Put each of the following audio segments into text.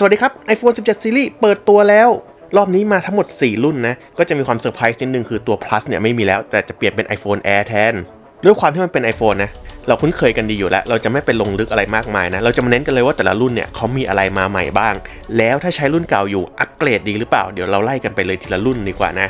สวัสดีครับ iPhone 17 Series เปิดตัวแล้ว รอบนี้มาทั้งหมด 4 รุ่นนะ ก็จะมีความเซอร์ไพรส์นิดนึงคือตัว Plus เนี่ยไม่มีแล้ว แต่จะเปลี่ยนเป็น iPhone Air แทน ด้วยความที่มันเป็น iPhone นะ เราคุ้นเคยกันดีอยู่แล้ว เราจะไม่ไปลงลึกอะไรมากมายนะ เราจะมาเน้นกันเลยว่าแต่ละรุ่นเนี่ยเขามีอะไรมาใหม่บ้าง แล้วถ้าใช้รุ่นเก่าอยู่อัปเกรดดีหรือเปล่า เดี๋ยวเราไล่กันไปเลยทีละรุ่นดีกว่านะ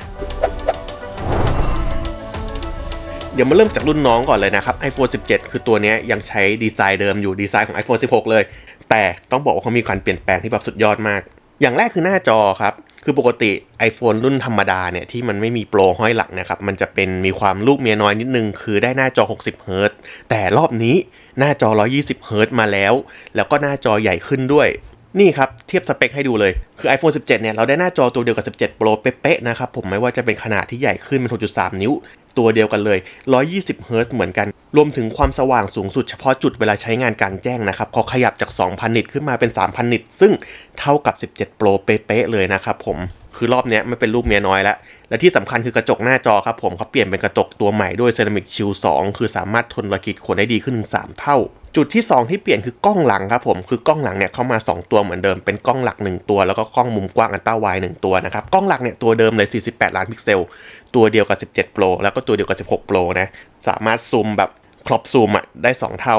เดี๋ยวมาเริ่มจากรุ่นน้องก่อนเลยนะครับ iPhone 17 คือตัวเนี้ยยังใช้ดีไซน์เดิมอยู่ดีไซน์ของ iPhone 16 เลย แต่ต้องบอกว่าเขามีการเปลี่ยนแปลงที่แบบสุดยอดมาก อย่างแรกคือหน้าจอครับ คือปกติ iPhone รุ่นธรรมดาเนี่ยที่มันไม่มีโปรห้อยหลังนะครับ มันจะเป็นมีความลูกเมียน้อยนิดนึง คือได้หน้าจอ 60เฮิรตซ์แต่รอบนี้หน้าจอ 120เฮิรตซ์มาแล้ว แล้วก็หน้าจอใหญ่ขึ้นด้วยนี่ครับ เทียบสเปคให้ดูเลย คือ iPhone 17 เนี่ย เราได้หน้าจอตัวเดียวกับ 17 Pro เป๊ะๆนะครับ ผมไม่ว่าจะเป็นขนาดที่ใหญ่ขึ้นเป็น 6.3 นิ้ว ตัวเดียวกันเลย 120เฮิรตซ์เหมือนกัน รวมถึงความสว่างสูงสุดเฉพาะจุดเวลาใช้งานกลางแจ้งนะครับเขาขยับจาก 2,000 นิตขึ้นมาเป็น 3,000 นิต ซึ่งเท่ากับ 17 Pro เป๊ะๆเลยนะครับผมคือรอบนี้ไม่เป็นรูปเมียน้อยแล้ว และที่สำคัญคือกระจกหน้าจอครับผมเขาเปลี่ยนเป็นกระจกตัวใหม่ด้วยเซรามิกชิล2คือสามารถทนรอยขีดข่วนได้ดีขึ้นถึง3เท่า จุดที่ 2 ที่เปลี่ยนคือกล้องหลังครับผมคือกล้องหลังเนี่ยเข้ามา 2 ตัวเหมือนเดิมเป็นกล้องหลัก 1 ตัว แล้วก็กล้องมุมกว้างอันต้าไวด์1ตัวนะครับกล้องหลักเนี่ยตัวเดิมเลย 48 ล้านพิกเซล ตัวเดียวกับ 17 Pro แล้วก็ตัวเดียวกับ 16 Pro นะสามารถซูมแบบครอบซูมอะได้ 2 เท่า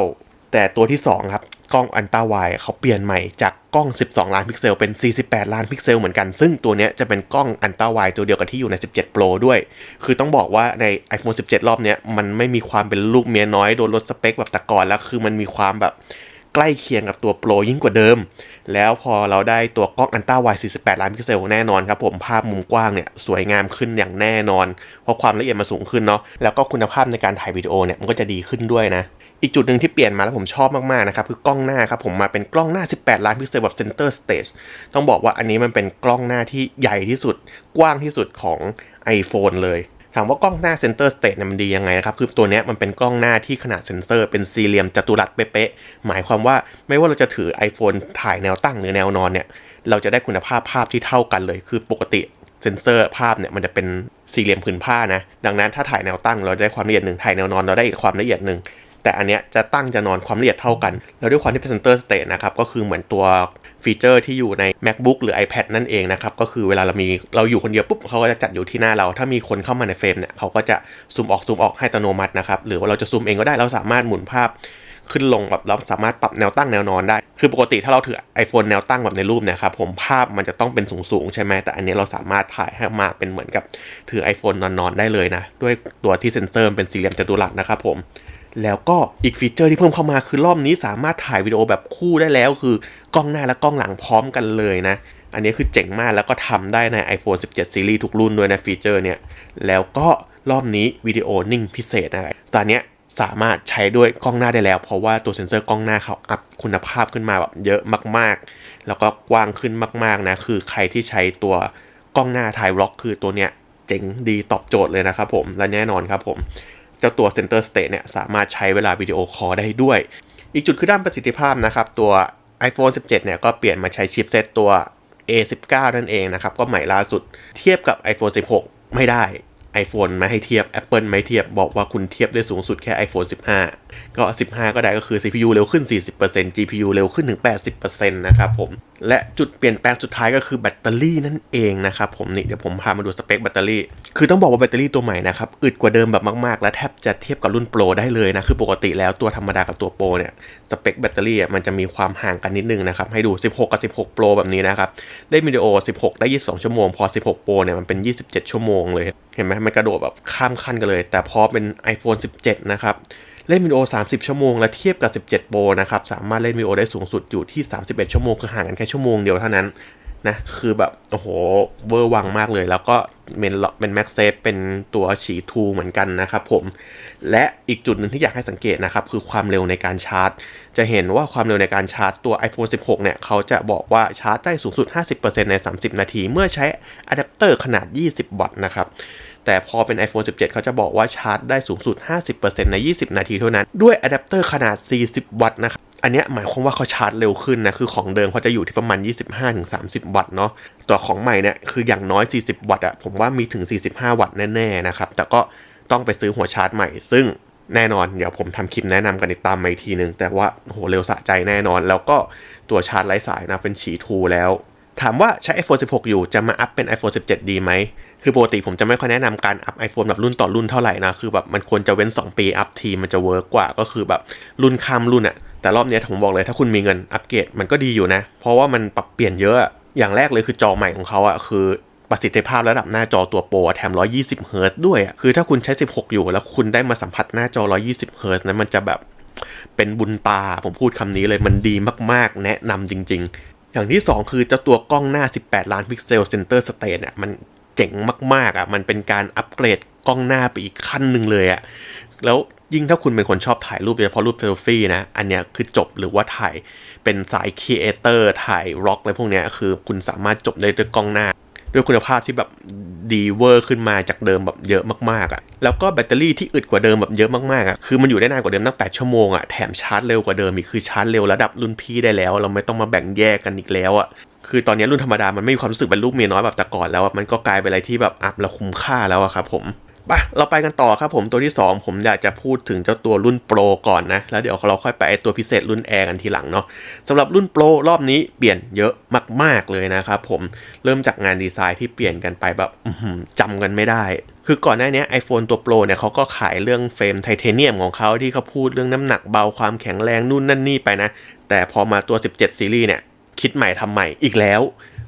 แต่ตัวที่ 2 ครับ กล้องอันต้าไวเขาเปลี่ยนใหม่จากกล้อง 12 ล้านพิกเซลเป็น 48 ล้านพิกเซลเหมือนกัน ซึ่งตัวนี้จะเป็นกล้องอันต้าไวตัวเดียวกับที่อยู่ใน 17 Pro ด้วย คือต้องบอกว่าใน iPhone 17 รอบนี้มันไม่มีความเป็นลูกเมียน้อยโดนลดสเปคแบบแต่ก่อนแล้วคือมันมีความแบบใกล้เคียงกับตัว Pro ยิ่งกว่าเดิม แล้วพอเราได้ตัวกล้องอันต้าไว48 ล้านพิกเซลแน่นอนครับผมภาพมุมกว้างเนี่ยสวยงามขึ้นอย่างแน่นอน เพราะความละเอียดมันสูงขึ้นเนาะแล้วก็คุณภาพในการถ่ายวิดีโอเนี่ยมันก็จะดีขึ้นด้วยนะ อีกจุดหนึ่งที่เปลี่ยนมาแล้วผมชอบมากๆนะครับคือกล้องหน้าครับผมมาเป็นกล้องหน้า 18 ล้านพิกเซลแบบ center stage ต้องบอกว่าอันนี้มันเป็นกล้องหน้าที่ใหญ่ที่สุด กว้างที่สุดของ iPhone เลยถามว่ากล้องหน้า center stage เนี่ยมันดียังไงนะครับ คือตัวนี้มันเป็นกล้องหน้าที่ขนาดเซนเซอร์เป็นสี่เหลี่ยมจัตุรัสเป๊ะๆหมายความว่าไม่ว่าเราจะถือ iPhone ถ่ายแนวตั้งหรือแนวนอนเนี่ยเราจะได้คุณภาพภาพที่เท่ากันเลย คือปกติเซนเซอร์ภาพเนี่ยมันจะเป็นสี่เหลี่ยมผืนผ้านะ ดังนั้นถ้าถ่ายแนวตั้งเราได้ความละเอียดหนึ่งถ่ายแนวนอนเราได้อีกความละเอียดหนึ่ง แต่อันเนี้ยจะตั้งจะนอนความละเอียดเท่ากัน แล้วด้วยความที่เป็น center stage นะครับ ก็คือเหมือนตัวฟีเจอร์ที่อยู่ใน macbook หรือ ipad นั่นเองนะครับ ก็คือเวลาเรามีเราอยู่คนเดียวปุ๊บเขาก็จะจัดอยู่ที่หน้าเรา ถ้ามีคนเข้ามาในเฟรมเนี่ยเขาก็จะซูมออกซูมออกให้อัตโนมัตินะครับ หรือว่าเราจะซูมเองก็ได้เราสามารถหมุนภาพขึ้นลงแบบเราสามารถปรับแนวตั้งแนวนอนได้ คือปกติถ้าเราถือ iPhone แนวตั้งแบบในรูปนี่ยครับผมภาพมันจะต้องเป็นสูงๆ ใช่ไหมแต่อันนี้เราสามารถถ่ายให้มาเป็นเหมือนกับถือ iPhone นอนๆ ได้เลยนะ ด้วยตัวที่เซ็นเซอร์เป็นสี่เหลี่ยมจัตุรัสนะครับผม แล้วก็อีกฟีเจอร์ที่เพิ่มเข้ามาคือรอบนี้สามารถถ่ายวิดีโอแบบคู่ได้แล้ว คือกล้องหน้าและกล้องหลังพร้อมกันเลยนะ อันนี้คือเจ๋งมากแล้วก็ทำได้ใน iPhone 17 Series ทุกรุ่นด้วยนะฟีเจอร์เนี่ย แล้วก็รอบนี้วิดีโอนิ่งพิเศษนะตอนนี้สามารถใช้ด้วยกล้องหน้าได้แล้ว เพราะว่าตัวเซ็นเซอร์กล้องหน้าเขาอัพคุณภาพขึ้นมาแบบเยอะมากๆ แล้วก็กว้างขึ้นมากๆนะคือใครที่ใช้ตัวกล้องหน้าถ่ายร็อก คือตัวเนี้ยเจ๋งดีตอบโจทย์เลยนะครับผมและแน่นอนครับผม เจ้าตัว Center Stage เนี่ยสามารถใช้เวลาวิดีโอคอลได้ด้วย อีกจุดคือด้านประสิทธิภาพนะครับ ตัว iPhone 17 เนี่ยก็เปลี่ยนมาใช้ชิปเซตตัว A19 นั่นเองนะครับ ก็ใหม่ล่าสุดเทียบกับ iPhone 16 ไม่ได้ iPhone ไม่ให้เทียบ Apple ไม่เทียบบอกว่าคุณเทียบได้สูงสุดแค่ iPhone 15ก็ 15 ก็ได้ก็คือ CPU เร็วขึ้น 40% GPU เร็วขึ้นถึง 80%นะครับผม และจุดเปลี่ยนแปลงสุดท้ายก็คือแบตเตอรี่นั่นเองนะครับผมนี่เดี๋ยวผมพามาดูสเปคแบตเตอรี่ คือต้องบอกว่าแบตเตอรี่ตัวใหม่นะครับอึดกว่าเดิมแบบมากๆ และแทบจะเทียบกับรุ่นโปรได้เลยนะ คือปกติแล้วตัวธรรมดากับตัวโปรเนี่ยสเปคแบตเตอรี่อะมันจะมีความห่างกันนิดนึงนะครับให้ดู 16 กับ 16 Pro แบบนี้นะครับได้วิดีโอ 16 ได้ 22 ชั่วโมง พอ 16 Pro เนี่ยมันเป็น 27 ชั่วโมงเลยเห็นไหมมันกระโดดแบบข้ามขั้นกันเลย แต่พอเป็น iPhone 17 นะครับ เล่นวิดีโอ 30 ชั่วโมง และเทียบกับ 17 Pro นะครับ สามารถเล่นวิดีโอได้สูงสุดอยู่ที่ 31 ชั่วโมง คือห่างกันแค่ชั่วโมงเดียวเท่านั้นนะ คือแบบ โอ้โห เวอร์วังมากเลย แล้วก็เป็นเป็นแม็กเซฟเป็นตัวฉีทูเหมือนกันนะครับผม และอีกจุดหนึ่งที่อยากให้สังเกตนะครับ คือความเร็วในการชาร์จ จะเห็นว่าความเร็วในการชาร์จตัว iPhone 16 เนี่ย เขาจะบอกว่าชาร์จได้สูงสุด 50%ใน 30 นาที เมื่อใช้อะแดปเตอร์ขนาด 20 วัตต์นะครับ แต่พอเป็น iPhone 17 เขาจะบอกว่าชาร์จได้สูงสุด 50%ใน 20 นาทีเท่านั้น ด้วยอะแดปเตอร์ขนาด 40 วัตต์นะครับอันนี้หมายความว่าเขาชาร์จเร็วขึ้นนะ คือของเดิมเขาจะอยู่ที่ประมาณ 25-30 วัตต์เนาะตัวของใหม่เนี่ยคืออย่างน้อย 40 วัตต์อะผมว่ามีถึง 45 วัตต์แน่ๆนะครับแต่ก็ต้องไปซื้อหัวชาร์จใหม่ ซึ่งแน่นอน เดี๋ยวผมทำคลิปแนะนำกันอีกตามมาอีกทีหนึ่งแต่ว่าโหเร็วสะใจแน่นอน แล้วก็ตัวชาร์จไร้สายนะเป็นฉีทูแล้ว ถามว่าใช้ iPhone 16 อยู่จะมาอัพเป็น iPhone 17 ดีไหม คือปกติผมจะไม่ค่อยแนะนำการอัพ iPhone แบบรุ่นต่อรุ่นเท่าไหร่นะ คือแบบมันควรจะเว้น 2 ปีอัพทีมันจะเวิร์กกว่าก็คือแบบรุ่นข้ามรุ่นอะแต่รอบนี้ผมบอกเลยถ้าคุณมีเงินอัปเกรดมันก็ดีอยู่นะ เพราะว่ามันปรับเปลี่ยนเยอะ อย่างแรกเลยคือจอใหม่ของเขาอะคือประสิทธิภาพระดับหน้าจอตัวโปรแถม 120เฮิร์ตด้วยอะคือถ้าคุณใช้ 16 อยู่แล้วคุณได้มาสัมผัสหน้าจอ 120เฮิร์ตนั้นมันจะแบบเป็นบุญตาผมพูดคำนี้เลยมันดีมากๆ แนะนำจริง ๆ อย่างที่ 2 คือเจ้าตัวกล้องหน้า 18 ล้านพิกเซลเซนเตอร์สเตทเนี่ยมัน เจ๋งมากๆอะมันเป็นการอัปเกรดกล้องหน้าไปอีกขั้นหนึ่งเลยอะแล้วยิ่งถ้าคุณเป็นคนชอบถ่ายรูปโดยเฉพาะรูปเซลฟี่นะ อันเนี้ยคือจบหรือว่าถ่ายเป็นสายครีเอเตอร์ถ่ายร็อกอะไรพวกเนี้ยคือคุณสามารถจบได้ด้วยกล้องหน้า ด้วยคุณภาพที่แบบดีเวอร์ขึ้นมาจากเดิมแบบเยอะมากๆอะ่ะ แล้วก็แบตเตอรี่ที่อึดกว่าเดิมแบบเยอะมากๆอะ่ะ คือมันอยู่ได้นานกว่าเดิมตั้ง8ชั่วโมงอะ่ะ แถมชาร์จเร็วกว่าเดิมอีกคือชาร์จเร็วระดับรุ่นพี่ได้แล้ว เราไม่ต้องมาแบ่งแยกกันอีกแล้วอะ่ะ คือตอนนี้รุ่นธรรมดามันไม่มีความรู้สึกเป็นลูกเมียน้อยแบบแต่ก่อนแล้วมันก็กลายเป็นอะไรที่แบบอัพแล้วคุ้มค่าแล้วอะครับผมปะเราไปกันต่อครับผมตัวที่ 2 ผมอยากจะพูดถึงเจ้าตัวรุ่นโปรก่อนนะ แล้วเดี๋ยวเราค่อยไปไอตัวพิเศษรุ่นแอร์กันทีหลังเนาะสำหรับรุ่นโปรรอบนี้เปลี่ยนเยอะมาก ๆเลยนะครับผมเริ่มจากงานดีไซน์ที่เปลี่ยนกันไปแบบจำกันไม่ได้ คือก่อนหน้านี้ iPhone ตัวโปรเนี่ยเขาก็ขายเรื่องเฟรมไทเทเนียมของเขาที่เขาพูดเรื่องน้ำหนักเบาความแข็งแรงนู่นนั่นนี่ไปนะ แต่พอมาตัว 17 ซีรีส์เนี่ย คิดใหม่ทำใหม่อีกแล้ว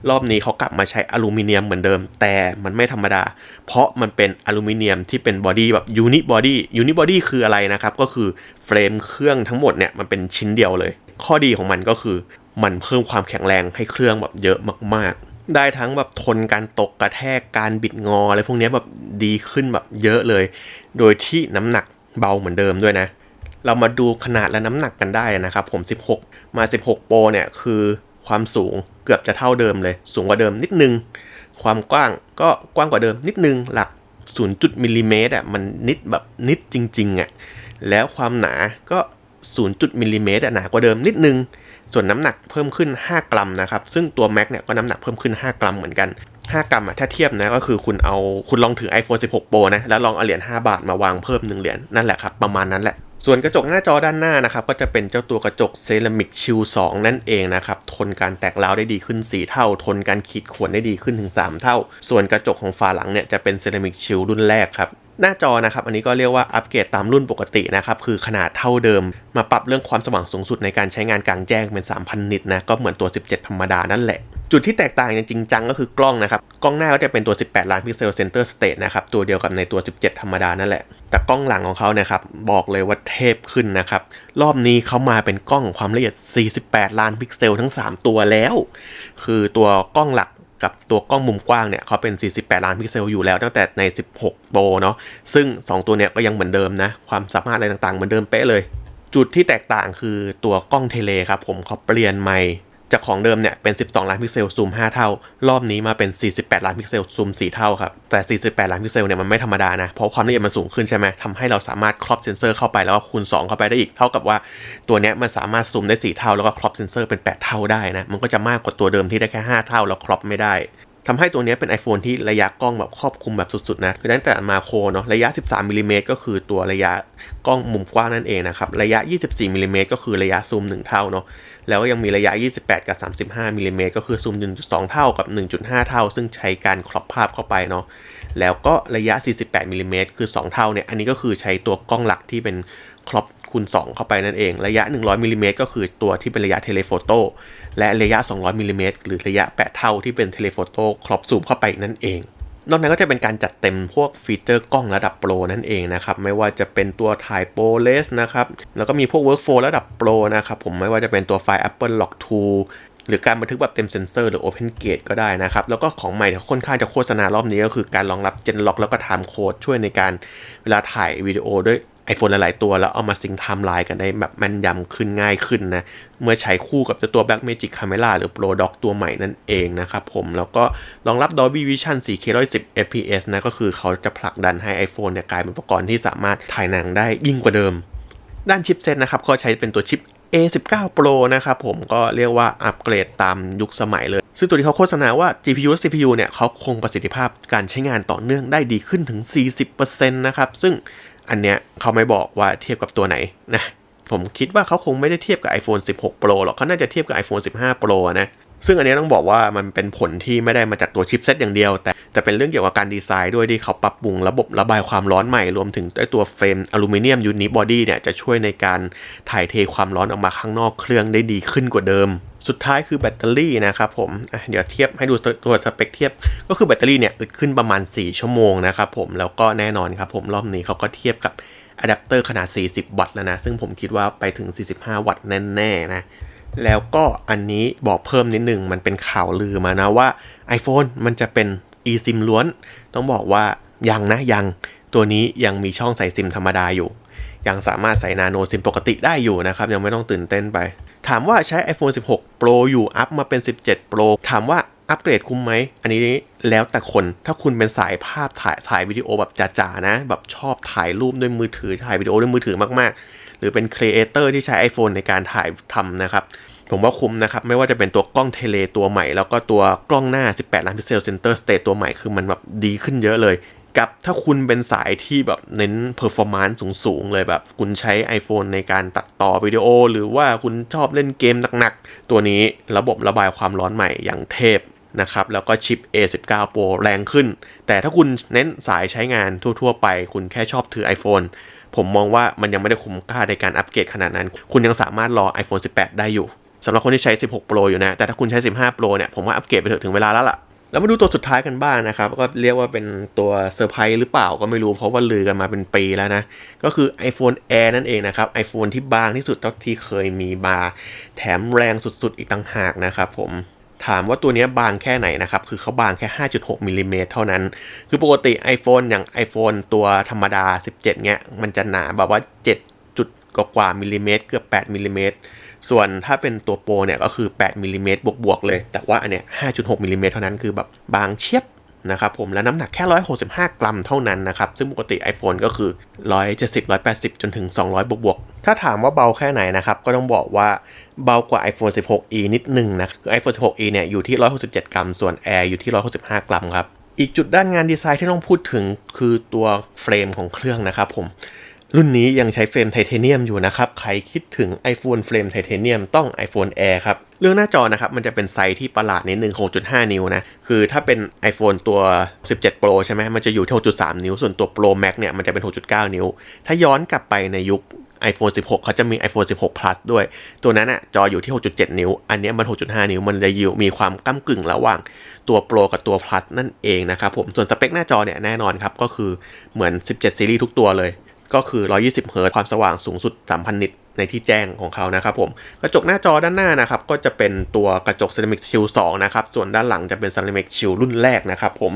รอบนี้เขากลับมาใช้อลูมิเนียมเหมือนเดิม แต่มันไม่ธรรมดา เพราะมันเป็นอลูมิเนียมที่เป็นบอดี้แบบยูนิบอดี้ยูนิบอดี้คืออะไรนะครับ ก็คือเฟรมเครื่องทั้งหมดเนี่ยมันเป็นชิ้นเดียวเลย ข้อดีของมันก็คือมันเพิ่มความแข็งแรงให้เครื่องแบบเยอะมากๆ ได้ทั้งแบบทนการตกกระแทกการบิดงออะไรพวกนี้แบบดีขึ้นแบบเยอะเลย โดยที่น้ำหนักเบาเหมือนเดิมด้วยนะ เรามาดูขนาดและน้ำหนักกันได้นะครับผม 16 มา 16 โปรเนี่ยคือ ความสูงเกือบจะเท่าเดิมเลย สูงกว่าเดิมนิดนึง ความกว้างก็กว้างกว่าเดิมนิดนึง หลัก0จุดมิลลิเมตรอะมันนิดแบบนิดจริงๆอะ แล้วความหนาก็0จุดมิลลิเมตรอะหนากว่าเดิมนิดนึง ส่วนน้ำหนักเพิ่มขึ้น 5 กรัมนะครับ ซึ่งตัว Mac เนี่ยก็น้ำหนักเพิ่มขึ้น 5 กรัมเหมือนกัน 5 กรัมอะถ้าเทียบนะก็คือคุณเอาคุณลองถือ iPhone 16 Pro นะแล้วลองเอาเหรียญ5บาทมาวางเพิ่ม1เหรียญนั่นแหละครับประมาณนั้นแหละ ส่วนกระจกหน้าจอด้านหน้านะครับก็จะเป็นเจ้าตัวกระจกเซรามิกชิล2นั่นเองนะครับทนการแตกร้าวได้ดีขึ้น 4 เท่า ทนการขีดข่วนได้ดีขึ้นถึง 3 เท่า ส่วนกระจกของฝาหลังเนี่ยจะเป็นเซรามิกชิลรุ่นแรกครับหน้าจอนะครับอันนี้ก็เรียกว่าอัปเกรดตามรุ่นปกตินะครับคือขนาดเท่าเดิม มาปรับเรื่องความสว่างสูงสุดในการใช้งานกลางแจ้งเป็น 3,000 นิตนะก็เหมือนตัว 17 ธรรมดานั่นแหละ จุดที่แตกต่างจริงจังก็คือกล้องนะครับ กล้องหน้าก็จะเป็นตัว 18 ล้านพิกเซลเซนเตอร์สเตทนะครับ ตัวเดียวกับในตัว 17 ธรรมดานั่นแหละ แต่กล้องหลังของเขาเนี่ยครับ บอกเลยว่าเทพขึ้นนะครับ รอบนี้เขามาเป็นกล้องความละเอียด 48 ล้านพิกเซลทั้ง 3 ตัวแล้ว คือตัวกล้องหลักกับตัวกล้องมุมกว้างเนี่ยเขาเป็น 48 ล้านพิกเซลอยู่แล้วตั้งแต่ใน 16 โปรเนาะซึ่ง 2 ตัวเนี้ยก็ยังเหมือนเดิมนะ ความสามารถอะไรต่างๆเหมือนเดิมเป๊ะเลย จุดที่แตกต่างคือตัวกล้องเทเลครับผมเขาเปลี่ยนใหม่ จากของเดิมเนี่ยเป็น 12 ล้านพิกเซลซูม 5 เท่า รอบนี้มาเป็น 48 ล้านพิกเซลซูม 4 เท่าครับ แต่ 48 ล้านพิกเซลเนี่ยมันไม่ธรรมดานะ เพราะความละเอียดมันสูงขึ้นใช่ไหมทำให้เราสามารถครอบเซนเซอร์เข้าไปแล้วก็คูณ 2 เข้าไปได้อีก เท่ากับว่าตัวเนี้ยมันสามารถซูมได้ 4 เท่า แล้วก็ครอบเซนเซอร์เป็น 8 เท่าได้นะ มันก็จะมากกว่าตัวเดิมที่ได้แค่ 5 เท่าแล้วครอบไม่ได้ทำให้ตัวนี้เป็น iPhone ที่ระยะกล้องแบบครอบคลุมแบบสุดๆนะคือตั้งแต่มาโครเนาะระยะ 13มิลิเมตรก็คือตัวระยะกล้องมุมกว้างนั่นเองนะครับ ระยะ 24มิลิเมตรก็คือระยะซูม 1 เท่าเนาะแล้วก็ยังมีระยะ 28 กับ 35มิลิเมตรก็คือซูม 1.2 เท่ากับ 1.5 เท่า ซึ่งใช้การครอบภาพเข้าไปเนาะแล้วก็ระยะ 48มิลิเมตรคือ 2 เท่าเนี่ยอันนี้ก็คือใช้ตัวกล้องหลักที่เป็นครอบคูณ 2 เข้าไปนั่นเอง ระยะ 100มิลิเมตรก็คือตัวที่เป็นระยะเทเลโฟโต้และระยะ 200มิลิเมตรหรือระยะ 8 เท่าที่เป็นเทเลโฟโต้ครอบซูมเข้าไปนั่นเอง นอกนั้นก็จะเป็นการจัดเต็มพวกฟีเจอร์กล้องระดับโปรนั่นเองนะครับ ไม่ว่าจะเป็นตัวถ่ายโปรเลสนะครับ แล้วก็มีพวก Workflow ระดับโปรนะครับ ผมไม่ว่าจะเป็นตัวไฟล์ Apple Log Tool หรือการบันทึกแบบเต็มเซนเซอร์หรือ Open Gate ก็ได้นะครับ แล้วก็ของใหม่ที่ค่อนข้างจะโฆษณารอบนี้ก็คือการรองรับ Gen Lock แล้วก็ Time Code ช่วยในการเวลาถ่ายวิดีโอด้วย iPhone หลาย ๆ ตัว แล้วเอามาซิงค์ไทม์ไลน์กันได้แบบแม่นยำขึ้นง่ายขึ้นนะ เมื่อใช้คู่กับตัว Blackmagic Camera หรือ Pro Dock ตัวใหม่นั่นเองนะครับผม แล้วก็รองรับ Dolby Vision 4K 110 fps นะ ก็คือเขาจะผลักดันให้ iPhone เนี่ยกลายเป็นอุปกรณ์ที่สามารถถ่ายหนังได้ยิ่งกว่าเดิม ด้านชิปเซตนะครับเขาใช้เป็นตัวชิป A19 Pro นะครับผมก็เรียกว่าอัปเกรดตามยุคสมัยเลย ซึ่งตัวที่เขาโฆษณาว่า GPU และ CPU เนี่ยเขาคงประสิทธิภาพการใช้งานต่อเนื่องได้ดีขึ้นถึง 40%นะครับ ซึ่ง อันเนี้ยเขาไม่บอกว่าเทียบกับตัวไหนนะผมคิดว่าเขาคงไม่ได้เทียบกับ iPhone 16 Pro หรอกเขาน่าจะเทียบกับ iPhone 15 Pro นะ ซึ่งอันนี้ต้องบอกว่ามันเป็นผลที่ไม่ได้มาจากตัวชิปเซตอย่างเดียว แต่แต่เป็นเรื่องเกี่ยวกับการดีไซน์ด้วยที่เขาปรับปรุงระบบระบายความร้อนใหม่รวมถึงไอตัวเฟรมอลูมิเนียมยูนิบอดี้เนี่ยจะช่วยในการถ่ายเทความร้อนออกมาข้างนอกเครื่องได้ดีขึ้นกว่าเดิม สุดท้ายคือแบตเตอรี่นะครับผมเดี๋ยวเทียบให้ดูตัวตัวสเปคเทียบ ก็คือแบตเตอรี่เนี่ยอึดขึ้นประมาณ 4 ชั่วโมงนะครับผมแล้วก็แน่นอนครับผมรอบนี้เขาก็เทียบกับอะแดปเตอร์ขนาด 40 วัตต์แล้วนะซึ่งผมคิดว่าไปถึง 45 วัตต์แน่ๆนะ แล้วก็อันนี้บอกเพิ่มนิดนึงมันเป็นข่าวลือมานะว่า iPhone มันจะเป็น eSIM ล้วน ต้องบอกว่ายังนะยังตัวนี้ยังมีช่องใส่ซิมธรรมดาอยู่ ยังสามารถใส่นาโนซิมปกติได้อยู่นะครับ ยังไม่ต้องตื่นเต้นไป ถามว่าใช้ iPhone 16 Pro อยู่อัพมาเป็น 17 Pro ถามว่าอัปเกรดคุ้มไหม อันนี้แล้วแต่คน ถ้าคุณเป็นสายภาพถ่ายถ่ายวิดีโอแบบจ๋าๆนะ แบบชอบถ่ายรูปด้วยมือถือ ถ่ายวิดีโอด้วยมือถือมากๆ หรือเป็นครีเอเตอร์ที่ใช้ iPhone ในการถ่ายทำนะครับ ผมว่าคุ้มนะครับ ไม่ว่าจะเป็นตัวกล้องเทเลตัวใหม่ แล้วก็ตัวกล้องหน้า 18 ล้านพิกเซลเซนเตอร์สเตตตัวใหม่คือมันแบบดีขึ้นเยอะเลย กับถ้าคุณเป็นสายที่แบบเน้นเพอร์ฟอร์มานซ์สูง ๆ เลยแบบ คุณใช้ iPhone ในการตัดต่อวิดีโอ หรือว่าคุณชอบเล่นเกมหนักๆ ตัวนี้ระบบระบายความร้อนใหม่อย่างเทพนะครับแล้วก็ชิป A19 Pro แรงขึ้น แต่ถ้าคุณเน้นสายใช้งานทั่ว ๆ ไป คุณแค่ชอบถือ iPhone ผมมองว่ามันยังไม่ได้คุ้มค่าในการอัปเกรดขนาดนั้น คุณยังสามารถรอ iPhone 18 ได้อยู่สำหรับคนที่ใช้ 16 Pro อยู่นะ แต่ถ้าคุณใช้ 15 Pro เนี่ย ผมว่าอัปเกรดไปเถอะถึงเวลาแล้วล่ะ แล้วมาดูตัวสุดท้ายกันบ้างนะครับ ก็เรียกว่าเป็นตัวเซอร์ไพรส์หรือเปล่าก็ไม่รู้ เพราะว่าลือกันมาเป็นปีแล้วนะ ก็คือ iPhone Air นั่นเองนะครับ iPhone ที่บางที่สุดที่เคยมีมาแถมแรงสุดๆ อีกต่างหากนะครับผม ถามว่าตัวนี้บางแค่ไหนนะครับ คือเขาบางแค่ 5.6มิลลิเมตรเท่านั้น คือปกติ iPhone อย่าง iPhone ตัวธรรมดา 17เนี้ย มันจะหนาแบบว่า 7 จุดกว่าๆมิลลิเมตรเกือบ 8มิลลิเมตร ส่วนถ้าเป็นตัวโปรเนี่ยก็คือ 8มิลลิเมตรบวกๆเลย แต่ว่าอันเนี้ย5.6มิลลิเมตรเท่านั้น คือแบบบางเชียบ นะครับผมและน้ำหนักแค่ 165 กรัมเท่านั้นนะครับ ซึ่งปกติ iPhone ก็คือ 170 180 จนถึง 200 บวกๆ ถ้าถามว่าเบาแค่ไหนนะครับ ก็ต้องบอกว่าเบากว่า iPhone 16e นิดนึงนะคือ iPhone 16e เนี่ยอยู่ที่ 167 กรัม ส่วน Air อยู่ที่ 165 กรัมครับ อีกจุดด้านงานดีไซน์ที่ต้องพูดถึงคือตัวเฟรมของเครื่องนะครับผม รุ่นนี้ยังใช้เฟรมไทเทเนียมอยู่นะครับ ใครคิดถึง iPhone เฟรมไทเทเนียมต้อง iPhone Air ครับ เรื่องหน้าจอนะครับ มันจะเป็นไซส์ที่ประหลาดนิดนึง6.5 นิ้วนะ คือถ้าเป็น iPhone ตัว 17 Pro ใช่ไหม มันจะอยู่ที่6.3 นิ้ว ส่วนตัว Pro Max เนี่ย มันจะเป็น 6.9 นิ้ว ถ้าย้อนกลับไปในยุค iPhone 16 เขาจะมี iPhone 16 Plus ด้วย ตัวนั้นอะจออยู่ที่ 6.7 นิ้ว อันนี้มัน 6.5 นิ้ว มันเลยอยู่มีความก้ากึ่งระหว่างตัว Pro กับตัว Plus นั่นเองนะครับผม ส่วนสเปคหน้าจอเนี่ยแน่นอนครับ ก็คือเหมือน 17 ซีรีส์ทุกตัวเลย ก็คือ 120เฮิร์ตความสว่างสูงสุด 3,000 นิตในที่แจ้งของเขานะครับผม กระจกหน้าจอด้านหน้านะครับก็จะเป็นตัวกระจก Ceramic Shield 2นะครับ ส่วนด้านหลังจะเป็น Ceramic Shield รุ่นแรกนะครับผม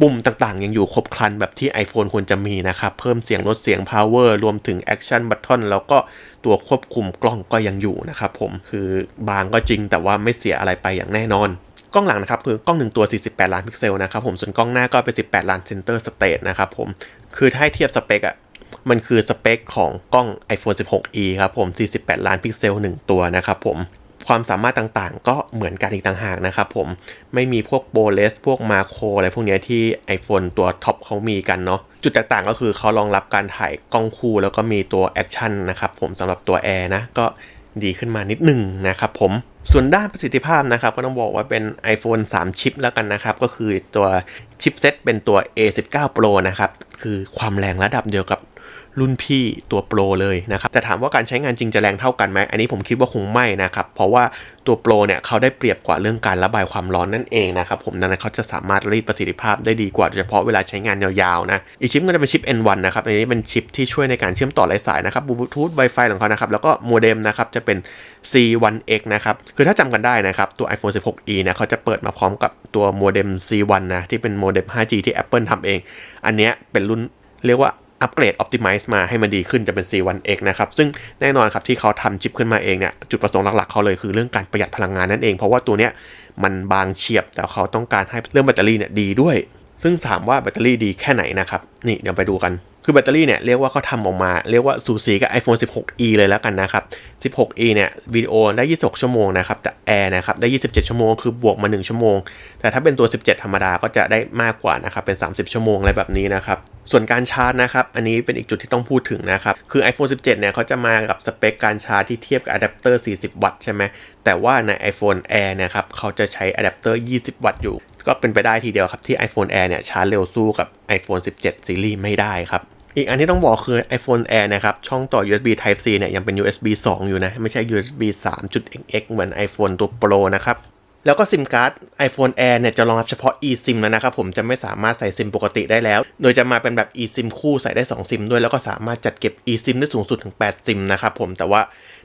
ปุ่มต่างๆ ยังอยู่ครบครันแบบที่ iPhone ควรจะมีนะครับ เพิ่มเสียงลดเสียง power รวมถึง action button แล้วก็ตัวควบคุมกล้องก็ยังอยู่นะครับผม คือบางก็จริงแต่ว่าไม่เสียอะไรไปอย่างแน่นอนกล้องหลังนะครับคือกล้องหนึ่งตัว 48 ล้านพิกเซลนะครับผม ส่วนกล้องหน้าก็เป็น 18 ล้าน center stage นะครับผม คือถ้าให้เทียบสเปคอะ มันคือสเปคของกล้อง iPhone 16e ครับผม 48 ล้านพิกเซล 1 ตัวนะครับผมความสามารถต่างๆ ก็เหมือนกันอีกต่างหากนะครับผมไม่มีพวกโบเลสพวกมาโครอะไรพวกนี้ที่ iPhone ตัวท็อปเขามีกันเนาะจุดแตกต่างก็คือเขารองรับการถ่ายกล้องคู่แล้วก็มีตัวแอคชั่นนะครับผมสำหรับตัว Air นะก็ดีขึ้นมานิดหนึ่งนะครับผมส่วนด้านประสิทธิภาพนะครับ ก็ต้องบอกว่าเป็น iPhone 3 ชิปแล้วกันนะครับ ก็คือตัวชิปเซ็ตเป็นตัว A19 Pro นะครับ คือความแรงระดับเดียวกับ รุ่นพี่ตัวโปรเลยนะครับแต่ถามว่าการใช้งานจริงจะแรงเท่ากันไหมอันนี้ผมคิดว่าคงไม่นะครับเพราะว่าตัวโปรเนี่ยเขาได้เปรียบกว่าเรื่องการระบายความร้อนนั่นเองนะครับผมดังนั้นเขาจะสามารถรีดประสิทธิภาพได้ดีกว่าโดยเฉพาะเวลาใช้งานยาวๆนะอีกชิปก็จะเป็นชิป N1 นะครับอันนี้เป็นชิปที่ช่วยในการเชื่อมต่อไร้สายนะครับบลูทูธ Wi-Fi ของเขานะครับแล้วก็โมเด็มนะครับจะเป็น C1X นะครับคือถ้าจำกันได้นะครับตัว iPhone 16e เนี่ยเขาจะเปิดมาพร้อมกับตัวโมเด็ม C1 นะที่เป็นโมเด็ม 5G ที่ Apple ทำเอง อันเนี้ยเป็นรุ่นเรียกว่า อัปเกรด Optimize มาให้มันดีขึ้นจะเป็น C1X นะครับ ซึ่งแน่นอนครับที่เขาทำชิปขึ้นมาเองเนี่ยจุดประสงค์หลักๆเขาเลยคือเรื่องการประหยัดพลังงานนั่นเอง เพราะว่าตัวเนี้ยมันบางเฉียบแต่เขาต้องการให้เรื่องแบตเตอรี่เนี่ยดีด้วย ซึ่งถามว่าแบตเตอรี่ดีแค่ไหนนะครับ นี่เดี๋ยวไปดูกัน คือแบตเตอรี่เนี่ยเรียกว่าเขาทำออกมา เรียกว่าสูสีกับ iPhone 16e เลยแล้วกันนะครับ 16e เนี่ยวิดีโอได้ 26 ชั่วโมงนะครับ แต่ Air นะครับได้ 27 ชั่วโมง คือบวกมา 1 ชั่วโมง แต่ถ้าเป็นตัว 17 ธรรมดาก็จะได้มากกว่านะครับ เป็น 30 ชั่วโมงอะไรแบบนี้นะครับ ส่วนการชาร์จนะครับ อันนี้เป็นอีกจุดที่ต้องพูดถึงนะครับ คือ iPhone 17 เนี่ยเขาจะมากับสเปคการชาร์จที่เทียบกับอะแดปเตอร์ 40 วัตต์ใช่ไหมแต่ว่าใน iPhone Air นะครับเขาจะใช้อะแดปเตอร์ 20 วัตต์อยู่ ก็เป็นไปได้ทีเดียวครับที่ iPhone Air เนี่ยชาร์จเร็วสู้กับ iPhone 17ซีรีส์ไม่ได้ครับอีกอันที่ต้องบอกคือ iPhone Air นะครับ ช่องต่อ USB Type C เนี่ยยังเป็น USB 2 อยู่นะ ไม่ใช่ USB 3.xx เหมือน iPhone ตัว Pro นะครับ แล้วก็ซิมการ์ด iPhone Air เนี่ยจะรองรับเฉพาะ eSIM แล้วนะครับ ผมจะไม่สามารถใส่ซิมปกติได้แล้ว โดยจะมาเป็นแบบ eSIM คู่ใส่ได้ 2 ซิมด้วย แล้วก็สามารถจัดเก็บ eSIM ได้สูงสุดถึง 8 ซิมนะครับผมแต่ว่า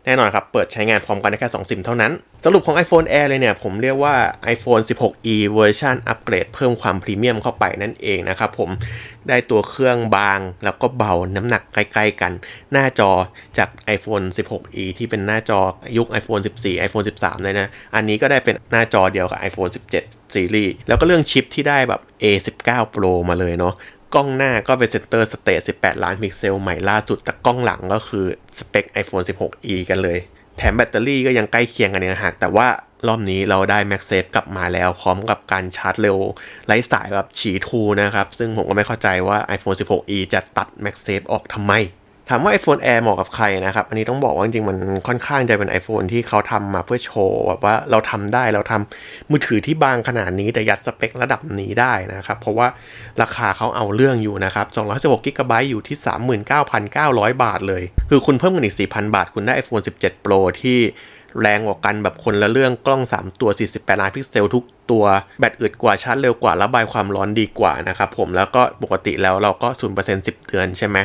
แน่นอนครับ เปิดใช้งานพร้อมกันได้แค่2ซิมเท่านั้น สรุปของ iPhone Air เลยเนี่ย ผมเรียกว่า iPhone 16e เวอร์ชันอัปเกรดเพิ่มความพรีเมียมเข้าไปนั่นเองนะครับผมได้ตัวเครื่องบางแล้วก็เบาน้ำหนักใกล้ๆกัน หน้าจอจาก iPhone 16e ที่เป็นหน้าจอยุค iPhone 14 iPhone 13 เลยนะ อันนี้ก็ได้เป็นหน้าจอเดียวกับ iPhone 17ซีรีส์แล้วก็เรื่องชิปที่ได้แบบ A19 Pro มาเลยเนาะ กล้องหน้าก็เป็นเซนเตอร์สเตท18 ล้านพิกเซลใหม่ล่าสุด แต่กล้องหลังก็คือสเปค iPhone 16e กันเลย แถมแบตเตอรี่ก็ยังใกล้เคียงกันเนี่ยหากแต่ว่ารอบนี้เราได้ MagSafe กลับมาแล้ว พร้อมกับการชาร์จเร็วไร้สายแบบฉีทูนะครับ ซึ่งผมก็ไม่เข้าใจว่า iPhone 16e จะตัด MagSafe ออกทำไม ถามว่า iPhone Air เหมาะกับใครนะครับ อันนี้ต้องบอกว่าจริงๆ มันค่อนข้างจะเป็น iPhone ที่เขาทำมาเพื่อโชว์แบบว่าเราทำได้เราทำมือถือที่บางขนาดนี้แต่ยัดสเปคระดับนี้ได้นะครับ เพราะว่าราคาเขาเอาเรื่องอยู่นะครับ216 g b อยู่ที่ 39,900 บาทเลย คือคุณเพิ่มเงินอีก 4,000 บาท คุณได้ iPhone 17 Pro ที่ แรงกว่ากันแบบคนละเรื่องกล้อง 3 ตัว 48 ล้านพิกเซลทุกตัว แบตอึดกว่าชาร์จเร็วกว่าระบายความร้อนดีกว่านะครับผมแล้วก็ปกติแล้วเราก็ 0% 10 เดือนใช่ไหม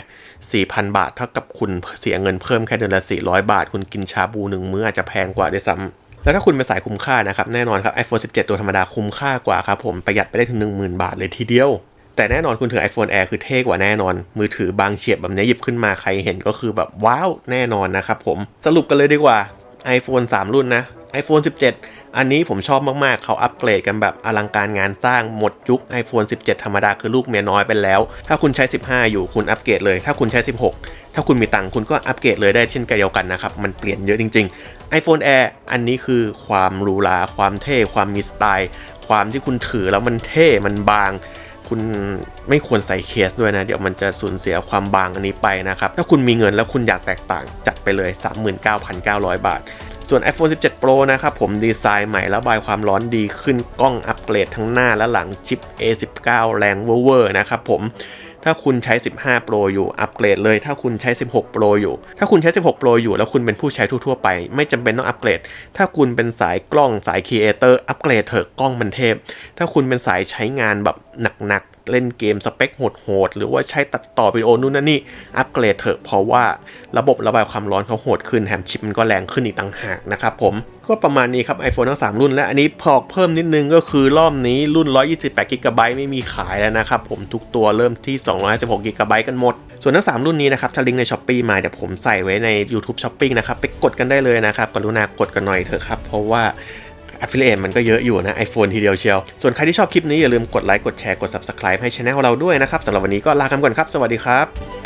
4,000 บาทเท่ากับคุณเสียเงินเพิ่มแค่เดือนละ 400 บาท คุณกินชาบูหนึ่งมื้ออาจจะแพงกว่าด้วยซ้ำแล้วถ้าคุณเป็นสายคุ้มค่านะครับ แน่นอนครับ iPhone 17 ตัวธรรมดาคุ้มค่ากว่าครับผมประหยัดไปได้ถึง 10,000 บาทเลยทีเดียว แต่แน่นอนคุณถือ iPhone Air คือเท่กว่าแน่นอน มือถือบางเฉียบแบบนี้หยิบขึ้นมาใครเห็นก็คือแบบว้าวแน่นอนนะครับผมสรุปกันเลยดีกว่า iPhone 3 รุ่นนะ iPhone 17 อันนี้ผมชอบมากๆ เขาอัปเกรดกันแบบอลังการงานสร้างหมดยุค iPhone 17 ธรรมดาคือลูกเมียน้อยไปแล้ว ถ้าคุณใช้ 15 อยู่คุณอัปเกรดเลย ถ้าคุณใช้ 16 ถ้าคุณมีตังค์คุณก็อัปเกรดเลยได้เช่นกันเดียวกันนะครับ มันเปลี่ยนเยอะจริง ๆ iPhone Air อันนี้คือความหรูหราความเท่ความมีสไตล์ ความที่คุณถือแล้วมันเท่มันบาง คุณไม่ควรใส่เคสด้วยนะ เดี๋ยวมันจะสูญเสียความบางอันนี้ไปนะครับ ถ้าคุณมีเงินแล้วคุณอยากแตกต่าง จัดไปเลย 39,900 บาทส่วน iPhone 17 Pro นะครับผมดีไซน์ใหม่ระบายความร้อนดีขึ้นกล้องอัปเกรดทั้งหน้าและหลังชิป A19 แรงเวอร์นะครับผม ถ้าคุณใช้ 15 Pro อยู่ อัปเกรดเลย ถ้าคุณใช้ 16 Pro อยู่ ถ้าคุณใช้ 16 Pro อยู่ แล้วคุณเป็นผู้ใช้ทั่วๆไป ไม่จำเป็นต้องอัปเกรด ถ้าคุณเป็นสายกล้องสายครีเอเตอร์ อัปเกรดเถอะกล้องมันเทพ ถ้าคุณเป็นสายใช้งานแบบหนักๆ เล่นเกมสเปคโหดๆหรือว่าใช้ตัดต่อวิดีโอนู่นนั่นนี่อัปเกรดเถอะเพราะว่าระบบระบายความร้อนเขาโหดขึ้นแถมชิปมันก็แรงขึ้นอีกต่างหากนะครับผมก็ประมาณนี้ครับ iPhone ทั้ง 3 รุ่นและอันนี้พอกเพิ่มนิดนึงก็คือรอบนี้รุ่น 128 g b ไม่มีขายแล้วนะครับผมทุกตัวเริ่มที่ 256 g b กันหมด ส่วนทั้ง 3 รุ่นนี้นะครับถ้าลิงก์ใน s h อ p e e มาเดี๋ยวผมใส่ไว้ใน YouTube Shopping นะครับไปกดกันได้เลยนะครับกรุณากดกันหน่อยเถอะครับเพราะว่า affiliate มันก็เยอะอยู่นะ iPhone ทีเดียวเชียว ส่วนใครที่ชอบคลิปนี้อย่าลืมกดไลค์กดแชร์กด subscribe ให้ช anel เราด้วยนะครับสำหรับวันนี้ก็ลากันก่อนครับ สวัสดีครับ